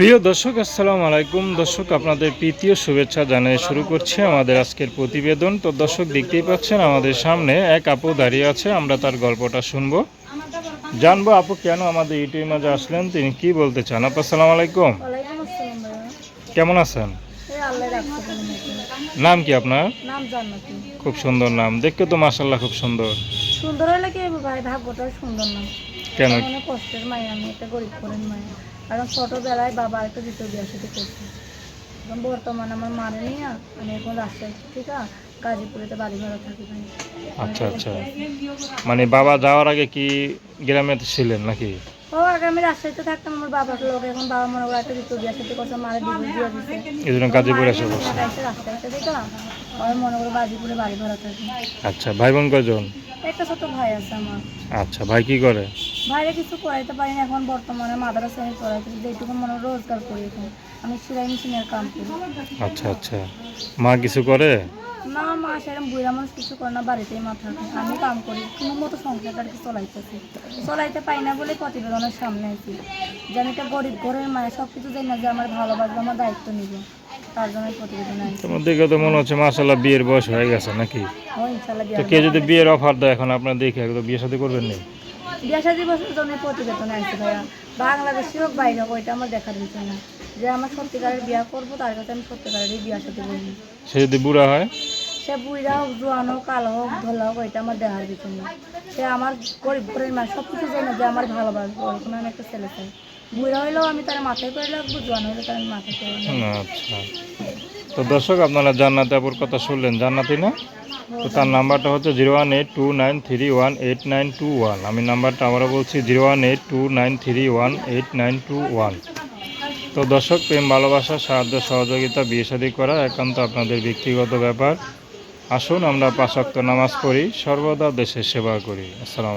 প্রিয় দর্শক আসসালামু আলাইকুম। দর্শক আপনাদের প্রীতীয় শুভেচ্ছা জানিয়ে শুরু করছি আমাদের আজকের প্রতিবেদন। তো দর্শক দেখতেই পাচ্ছেন আমাদের সামনে এক আপু দাঁড়িয়ে আছে আমরা তার গল্পটা শুনব। জানব আপু কেন আমাদের ইউটিউবের মাঝে আসলেন তিনি কি বলতে চান? আপু আসসালামু আলাইকুম। কেমন আছেন। নাম কি আপনার? খুব সুন্দর নাম। দেখতে তো মাসাল্লাহ খুব সুন্দর। সুন্দর ভাই ভাগ্যটা সুন্দর কেন? কষ্টের মায়া আমি একটা গরিব করেন মায়া। কারণ ছোটোবেলায় বাবা একটা দ্বিতীয় বিয়ের সাথে করছে এখন বর্তমানে আমার মারে নিয়ে আমি এখন রাজশাহী ঠিক আছে গাজীপুরেতে বাড়ি ভাড়া থাকি ভাই। আচ্ছা আচ্ছা। মানে বাবা যাওয়ার আগে কি গ্রামে ছিলেন নাকি? ও আগে আমি রাজশাহীতে থাকতাম আমার বাবার লোক। এখন বাবা মনে করে একটা দ্বিতীয় বিয়ের সাথে করছে মারে ডিভোর্স দিয়ে দিচ্ছে এই জন্য গাজীপুরে এসে বসে। রাজশাহীতে দেখলাম আমার মনে করে গাজীপুরে বাড়ি ভাড়া থাকি। আচ্ছা ভাই বোন কয়জন? একটা ছোট ভাই আছে আমার। আচ্ছা ভাই কি করে? বাইরে কিছু করাইতে পারি না এখন বর্তমানে মাদ্রাসা আমি পড়াইতে যেটুকু মনে রোজগার করি এখন। আমি সেলাই মেশিনের কাম করি। আচ্ছা আচ্ছা। মা কিছু করে? না মা সেরকম বুড়া মানুষ কিছু করে না বাড়িতেই মা থাকে আমি কাম করি কোনো মতো সংসারটা আর কি চলাইতেছি। চলাইতে পাই না বলে প্রতিবেদনের সামনে আছি। যে আমি একটা গরিব ঘরের মায়ের সব কিছু জানি না যে আমার ভালোবাসবে আমার দায়িত্ব নিব। তার জন্য প্রতিবেদন তোমার দেখে তো মনে হচ্ছে মাসাল্লাহ বিয়ের বয়স হয়ে গেছে নাকি? ইনশাল্লাহ তো কে যদি বিয়ের অফার দেয় এখন আপনার দেখে একদম বিয়ে সাথে করবেন নি? বিয়ে সাজি বছর জন্য প্রতিবেদন আনছি ভাইয়া। বাংলাদেশি হোক বাইরে হোক ওইটা আমার দেখার বিষয় না যে আমার সত্যিকারের বিয়া করব তার কাছে আমি সত্যিকারেরই বিয়ে সাথে বলব সে যদি বুড়া হয়? সে বুড়া হোক জোয়ান হোক কালো হোক ধলা হোক ওইটা আমার দেখার বিষয় না সে আমার গরিব ঘরের মা সব কিছু জানে যে আমার ভালোবাসবো ওরকম আমি একটা ছেলে চাই। বুড়া হইলেও আমি তার মাথায় করে রাখব জোয়ান হইলেও তার আমি মাথায় করে রাখব। তো দর্শক, আপনারা জান্নাতে আপুর কথা শুনলেন। জান্নাতি না? তো তার নাম্বারটা হচ্ছে zero one eight two nine three one eight nine two one. আমি নাম্বারটা আবারও বলছি, zero one eight two nine three one eight nine two one. তো দর্শক, প্রেম, ভালোবাসা, সাহায্য, সহযোগিতা, বিয়ে শাদী করা একান্ত আপনাদের ব্যক্তিগত ব্যাপার। আসুন, আমরা পাঁচাক্ত নামাজ পড়ি, সর্বদা দেশের সেবা করি। আসসালাম